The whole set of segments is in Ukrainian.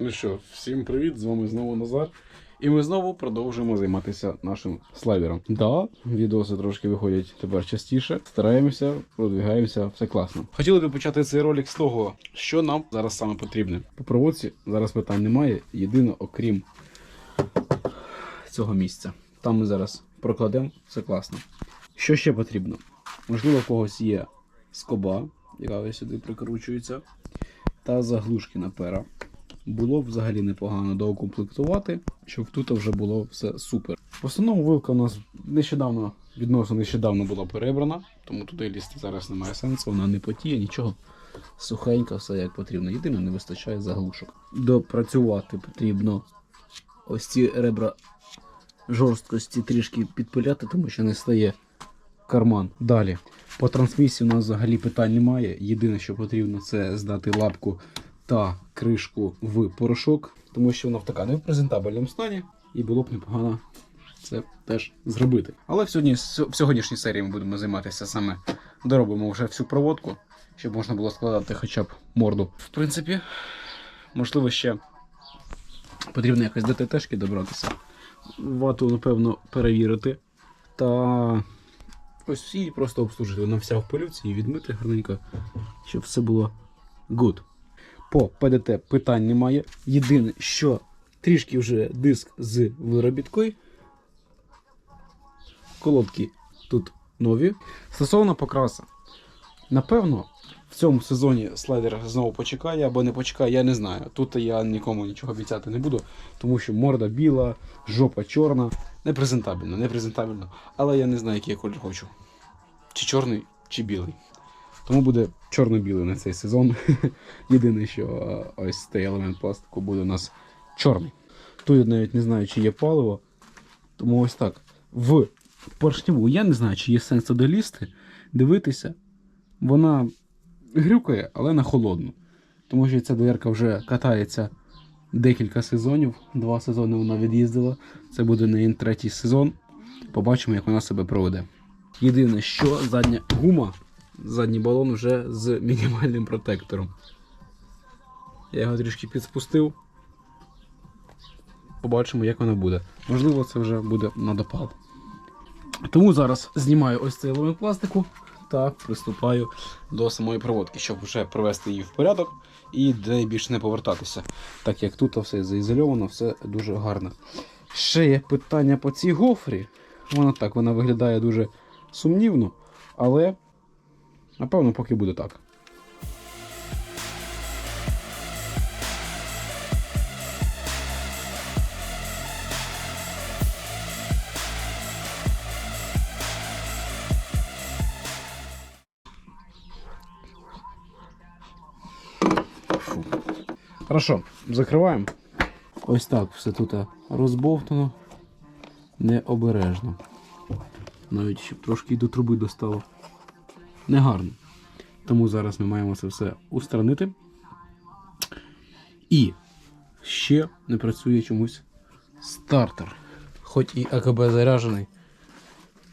Ну що, всім привіт, з вами знову Назар. І ми знову продовжуємо займатися нашим слайдером. Да, відоси трошки виходять тепер частіше. Стараємося, продвигаємося, все класно. Хотіли би почати цей ролик з того, що нам зараз саме потрібне. По проводці зараз питань немає. Єдине, окрім цього місця. Там ми зараз прокладемо, все класно. Що ще потрібно? Можливо, у когось є скоба, яка ось сюди прикручується, та заглушки на пера. Було взагалі непогано доукомплектувати, щоб тут вже було все супер. Основному вилка у нас нещодавно, відносно нещодавно була перебрана, тому туди лізти зараз немає сенсу, вона не потіє, нічого. Сухенько, все як потрібно. Єдине, не вистачає заглушок. Допрацювати потрібно ось ці ребра жорсткості трішки підпиляти, тому що не стає карман. Далі. По трансмісії у нас взагалі питань немає. Єдине, що потрібно, це здати лапку та кришку в порошок, тому що вона в така не в презентабельному стані, і було б непогано це теж зробити. Але в, сьогодні, в сьогоднішній серії ми будемо займатися саме доробимо вже всю проводку, щоб можна було складати хоча б морду. В принципі, можливо, ще потрібно якось до ТТшки добратися. Вату, напевно, перевірити. Та ось всі просто обслужити. Вона вся в пилюці і відмити гарненько, щоб все було good. По ПДТ питань немає. Єдине, що трішки вже диск з виробіткою. Колодки тут нові. Стосовно покраса. Напевно, в цьому сезоні слайдер знову почекає або не почекає, я не знаю. Тут я нікому нічого обіцяти не буду, тому що морда біла, жопа чорна. Непрезентабельно, непрезентабельно. Але я не знаю, який я колір хочу. Чи чорний, чи білий. Тому буде чорно-білий на цей сезон. Єдине, що е, ось цей елемент пластику буде у нас чорний. Тут я навіть не знаю, чи є паливо. Тому ось так. В поршневу я не знаю, чи є сенс туди лізти, дивитися. Вона грюкає, але на холодну. Тому що ця дверка вже катається декілька сезонів. Два сезони вона від'їздила. Це буде не третій сезон. Побачимо, як вона себе проведе. Єдине, що задня гума, задній балон вже з мінімальним протектором. Я його трішки підспустив. Побачимо, як вона буде. Можливо, це вже буде на допал. Тому зараз знімаю ось цей елемент пластику та приступаю до самої проводки, щоб вже привести її в порядок і де більше не повертатися. Так як тут все заізольовано, все дуже гарно. Ще є питання по цій гофрі. Вона так, вона виглядає дуже сумнівно, але напевно поки буде так. Хорошо, закриваємо. Ось так все тут розбовтано, необережно. Навіть щоб трошки до труби достало. Негарно. Тому зараз ми маємо це все устранити. І ще не працює чомусь стартер. Хоч і АКБ заряджений,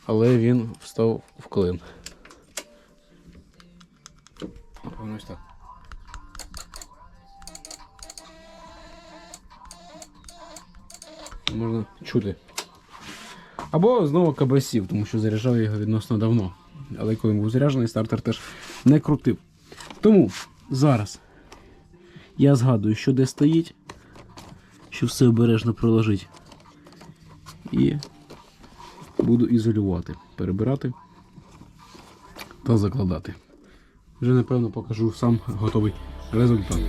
але він встав в клин. Напевно, ось так. Можна чути. Або знову КБ тому що заряджав його відносно давно. Але коли він був заряджений, стартер теж не крутив. Тому зараз я згадую, що де стоїть, що все обережно проложить. І буду ізолювати, перебирати та закладати. Вже напевно покажу сам готовий результат.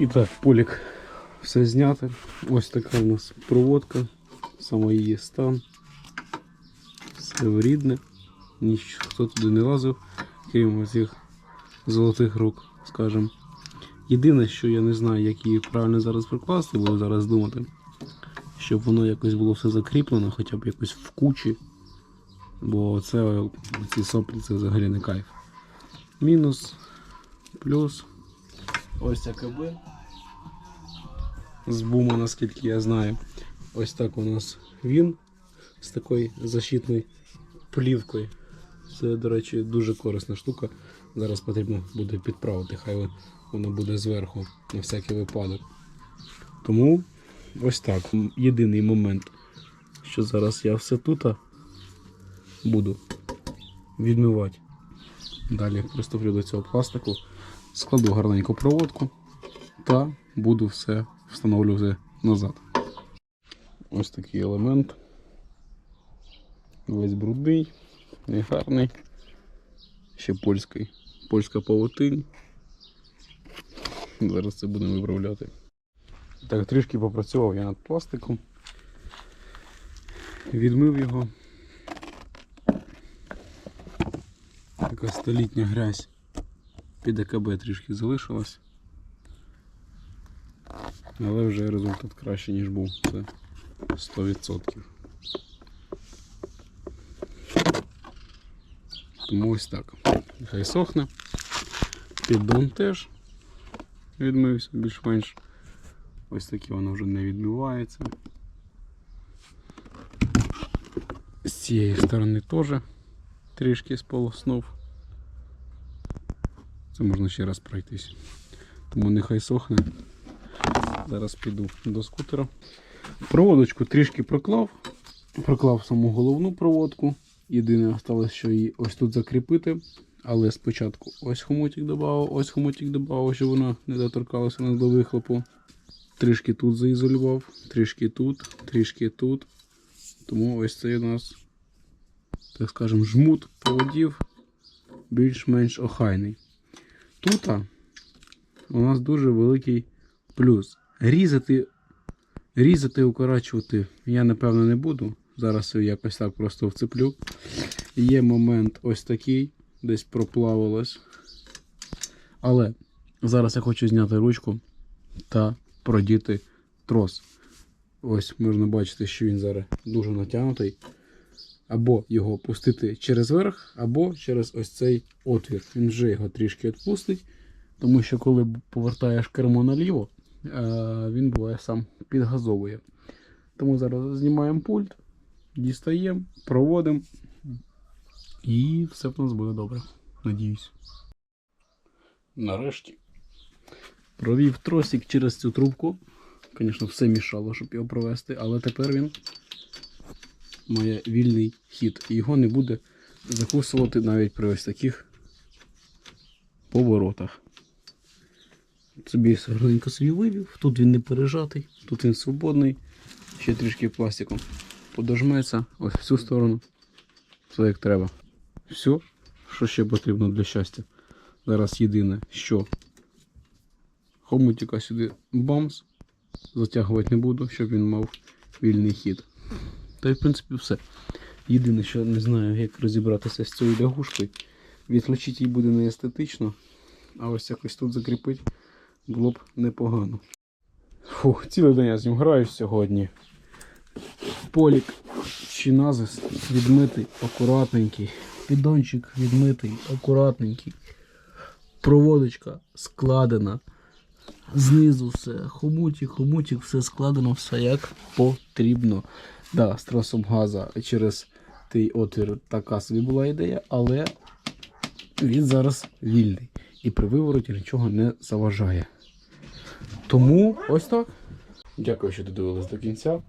І так, полік все зняти. Ось така у нас проводка, саме її стан. Все рідне. Ніхто туди не лазив, крім цих золотих рук, скажімо. Єдине, що я не знаю, як її правильно зараз прикласти, буду зараз думати, щоб воно якось було все закріплено, хоча б якось в кучі. Бо це ці соплі це взагалі не кайф. мінус, плюс. Ось ця КБ. З бума, наскільки я знаю. Ось так у нас він з такою защитною плівкою. Це, до речі, дуже корисна штука. Зараз потрібно буде підправити, хай воно буде зверху на всякий випадок. Тому ось так. Єдиний момент, що зараз я все тут буду відмивати. Далі приступлю до цього пластику, складу гарненьку проводку та буду все встановлювати назад. Ось такий елемент. Весь брудний, негарний. Ще польський. Польська павутинь. Зараз це будемо виправляти. Так, трішки попрацював я над пластиком. Відмив його. Така столітня грязь під АКБ трішки залишилась. Але вже результат краще, ніж був. Це 100%. Тому ось так. Нехай сохне. Піддон теж відмився більш-менш. Ось такі воно вже не відмивається. З цієї сторони теж трішки сполоснув. Це можна ще раз пройтись. Тому нехай сохне. Зараз піду до скутера. Проводочку трішки проклав. Проклав саму головну проводку. Єдине осталось, що її ось тут закріпити. Але спочатку ось хомутик додав, ось хомутик додав, щоб вона не доторкалася нас до вихлопу. Трішки тут заізолював, трішки тут, трішки тут. Тому ось цей у нас, так скажемо, жмут проводів більш-менш охайний. Тут у нас дуже великий плюс. Різати, різати, укорачувати я напевно не буду. Зараз якось так просто вцеплю. Є момент ось такий, десь проплавилось. Але зараз я хочу зняти ручку та продіти трос. Ось можна бачити, що він зараз дуже натягнутий. Або його пустити через верх, або через ось цей отвір. Він вже його трішки відпустить. Тому що коли повертаєш кермо наліво, е, він буває сам підгазовує. Тому зараз знімаємо пульт, дістаємо, проводимо. І все в нас буде добре. Надіюсь. Нарешті провів тросик через цю трубку. Звісно, все мішало, щоб його провести, але тепер він має вільний хід. І його не буде закусувати навіть при ось таких поворотах. Собі гарненько собі вивів, тут він не пережатий, тут він свободний, ще трішки пластиком подожметься ось в цю сторону. Все як треба. Все, що ще потрібно для щастя. Зараз єдине, що хомутика сюди бамс. Затягувати не буду, щоб він мав вільний хід. Та й в принципі все. Єдине, що не знаю, як розібратися з цією лягушкою. Відлучити її буде не естетично, а ось якось тут закріпити було б непогано. Фух, цілий день я з ним граю сьогодні. Полік чиназис відмитий, акуратненький. Піддончик відмитий, акуратненький. Проводочка складена. Знизу все. Хомутик, хомутик, все складено, все як потрібно. Да, з тросом газа через той отвір така собі була ідея, але він зараз вільний. І при вивороті нічого не заважає. Тому ось так. Дякую, що додивились до кінця.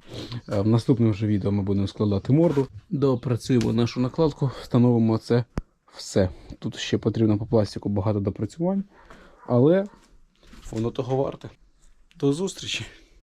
Е, В наступному вже відео ми будемо складати морду. Допрацюємо нашу накладку, встановимо це все. Тут ще потрібно по пластику багато допрацювань, але воно того варте. До зустрічі!